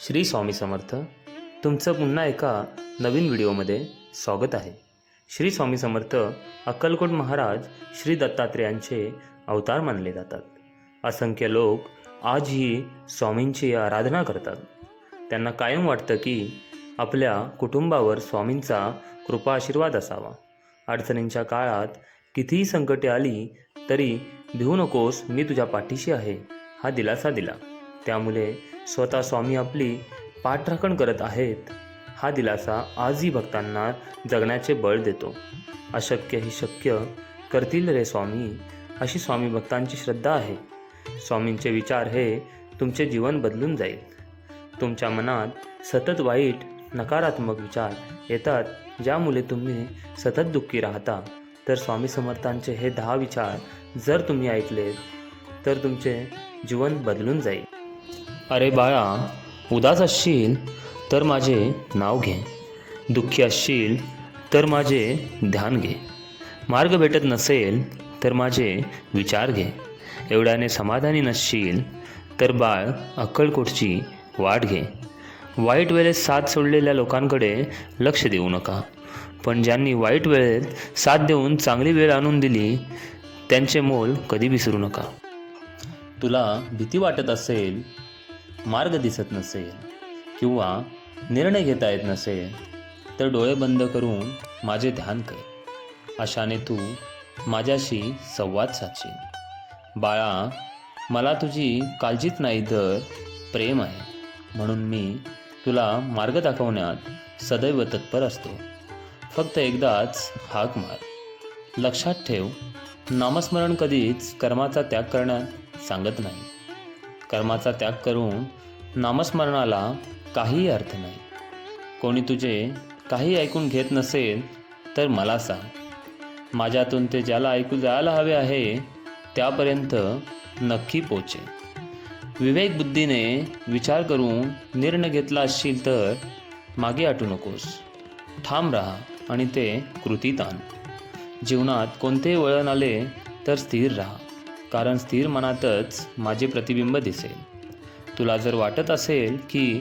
श्री स्वामी समर्थ तुमचं पुन्हा एका नवीन व्हिडिओमध्ये स्वागत आहे. श्री स्वामी समर्थ अक्कलकोट महाराज श्री दत्तात्रेयांचे अवतार मानले जातात. असंख्य लोक आजही स्वामींची आराधना करतात. त्यांना कायम वाटतं की आपल्या कुटुंबावर स्वामींचा कृपा आशीर्वाद असावा. अडचणींच्या काळात कितीही संकटे आली तरी भिवू नकोस मी तुझ्या पाठीशी आहे हा दिलासा दिला. त्यामुळे स्वतः स्वामी आपली पाठराखण करत आहेत. हा दिलासा आजही भक्तांना जगण्याचे बळ देतो. अशक्य ही शक्य करतील रे स्वामी अशी स्वामी भक्तांची श्रद्धा आहे. स्वामींचे विचार हे तुमचे जीवन बदलून जाईल. तुमच्या मनात सतत वाईट नकारात्मक विचार येतात ज्यामुळे तुम्ही सतत दुःखी राहता. तर स्वामी समर्थांचे हे दहा विचार जर तुम्ही ऐकले तर तुमचे जीवन बदलून जाईल. अरे बाळा उदास असशील तर माझे नाव घे. दुःखी असशील तर माझे ध्यान घे. मार्ग भेटत नसेल तर माझे विचार घे. एवढ्याने समाधानी नसशील तर बाळ अक्कलकोटची वाट घे. वाईट वेळेत साथ सोडलेल्या लोकांकडे लक्ष देऊ नका. पण ज्यांनी वाईट वेळेत साथ देऊन चांगली वेळ आणून दिली त्यांचे मोल कधी विसरू नका. तुला भीती वाटत असेल मार्ग दिसत नसेल किंवा निर्णय घेता येत नसेल तर डोळे बंद करून माझे ध्यान कर. अशाने तू माझ्याशी संवाद साधशील. बाळा मला तुझी काळजीच नाही तर प्रेम आहे. म्हणून मी तुला मार्ग दाखवण्यात सदैव तत्पर असतो. फक्त एकदाच हाक मार. लक्षात ठेव नामस्मरण कधीच कर्माचा त्याग करण्यात सांगत नाही. कर्माचा त्याग करून नामस्मरणाला काहीही अर्थ नाही. कोणी तुझे काही ऐकून घेत नसेल तर मला सांग. माझ्यातून ते ज्याला ऐकू जायला हवे आहे त्यापर्यंत नक्की पोचे. विवेक बुद्धीने विचार करून निर्णय घेतला असशील तर मागे आटू नकोस. ठाम राहा आणि ते कृतीत आण जीवनात कोणतेही वळण आले तर स्थिर राहा. कारण स्थिर मनातच माझे प्रतिबिंब दिसेल. तुला जर वाटत असेल की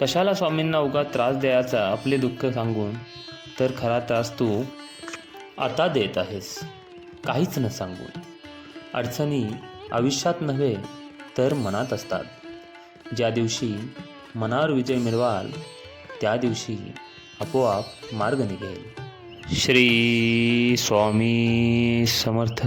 कशाला स्वामींना उगा त्रास द्यायचा आपले दुःख सांगून तर खरा त्रास तू आता देत आहेस. काहीच न सांगून. अडचणी आयुष्यात नव्हे तर मनात असतात. ज्या दिवशी मनावर विजय मिळवाल त्या दिवशी आपोआप मार्ग निघेल. श्री स्वामी समर्थ.